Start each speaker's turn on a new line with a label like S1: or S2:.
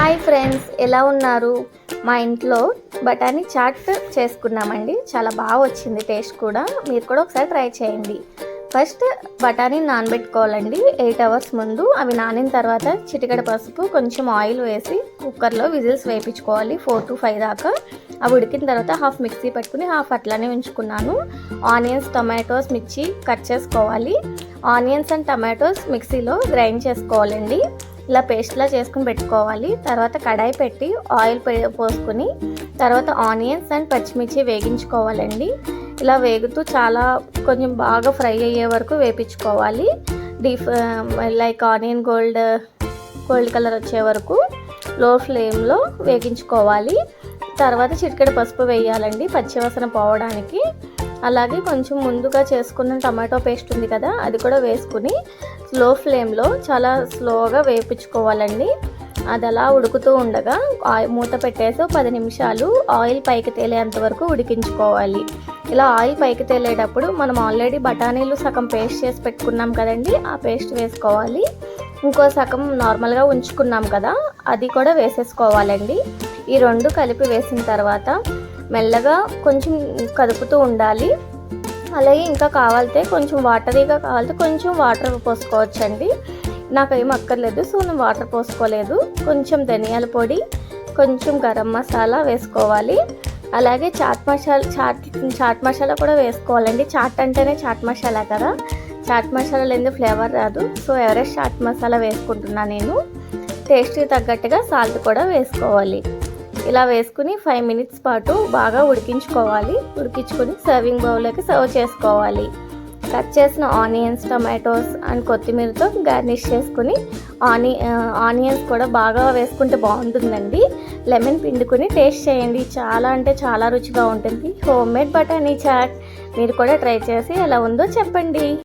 S1: Hi friends ఎలా ఉన్నారు? మా ఇంట్లో బఠానీ చాట్ చేసుకున్నామండి. చాలా బాగా వచ్చింది టేస్ట్ కూడా. మీరు కూడా ఒకసారి ట్రై చేయండి. ఫస్ట్ బఠానీ నానబెట్టుకోవాలండి. ఎయిట్ అవర్స్ ముందు అవి నానిన తర్వాత చిటికడ పసుపు కొంచెం ఆయిల్ వేసి కుక్కర్లో విజిల్స్ వేయించుకోవాలి. ఫోర్ టు ఫైవ్ దాకా. అవి ఉడికిన తర్వాత హాఫ్ మిక్సీ పెట్టుకుని హాఫ్ అట్లానే ఉంచుకున్నాను. ఆనియన్స్ టొమాటోస్ మిర్చి కట్ చేసుకోవాలి. ఆనియన్స్ అండ్ టమాటోస్ మిక్సీలో గ్రైండ్ చేసుకోవాలండి. ఇలా పేస్ట్లా చేసుకుని పెట్టుకోవాలి. తర్వాత కడాయి పెట్టి ఆయిల్ పోసుకుని తర్వాత ఆనియన్స్ అండ్ పచ్చిమిర్చి వేగించుకోవాలండి. ఇలా వేగుతూ చాలా కొంచెం బాగా ఫ్రై అయ్యే వరకు వేపించుకోవాలి. Deep like onion gold gold colour వచ్చే వరకు లో ఫ్లేమ్లో వేగించుకోవాలి. తర్వాత చిటికెడు పసుపు వేయాలండి పచ్చివాసన పోవడానికి. అలాగే కొంచెం ముందుగా చేసుకున్న టమాటో పేస్ట్ ఉంది కదా అది కూడా వేసుకుని స్లో ఫ్లేమ్లో చాలా స్లోగా వేపించుకోవాలండి. అది అలా ఉడుకుతూ ఉండగా మూత పెట్టేసి పది నిమిషాలు ఆయిల్ పైకి తేలేంత వరకు ఉడికించుకోవాలి. ఇలా ఆయిల్ పైకి తేలేటప్పుడు మనం ఆల్రెడీ బఠానీలు సగం పేస్ట్ చేసి పెట్టుకున్నాం కదండి ఆ పేస్ట్ వేసుకోవాలి. ఇంకో సగం నార్మల్గా ఉంచుకున్నాం కదా అది కూడా వేసేసుకోవాలండి. ఈ రెండు కలిపి వేసిన తర్వాత మెల్లగా కొంచెం కదుపుతూ ఉండాలి. అలాగే ఇంకా కావాలితే కొంచెం వాటరీగా కావాలితే కొంచెం వాటర్ పోసుకోవచ్చండి. నాకు అక్కర్లేదు సో నేను వాటర్ పోసుకోలేదు. కొంచెం ధనియాల పొడి కొంచెం గరం మసాలా వేసుకోవాలి. అలాగే చాట్ మసాలా చాట్ చాట్ మసాలా కూడా వేసుకోవాలండి. చాట్ అంటేనే చాట్ మసాలా కదా. చాట్ మసాలా లేని ఫ్లేవర్ రాదు. సో ఎవరెస్ట్ చాట్ మసాలా వేసుకుంటున్నా నేను. టేస్ట్కి తగ్గట్టుగా సాల్ట్ కూడా వేసుకోవాలి. ఇలా వేసుకుని ఫైవ్ మినిట్స్ పాటు బాగా ఉడికించుకోవాలి. ఉడికించుకొని సర్వింగ్ బౌల్లోకి సర్వ్ చేసుకోవాలి. కట్ చేసిన ఆనియన్స్ టమాటోస్ అండ్ కొత్తిమీరతో గార్నిష్ చేసుకుని ఆని ఆనియన్స్ కూడా బాగా వేసుకుంటే బాగుంటుందండి. లెమన్ పిండుకొని టేస్ట్ చేయండి. చాలా అంటే చాలా రుచిగా ఉంటుంది. హోమ్ మేడ్ బటానీ చాట్. మీరు కూడా ట్రై చేసి ఎలా ఉందో చెప్పండి.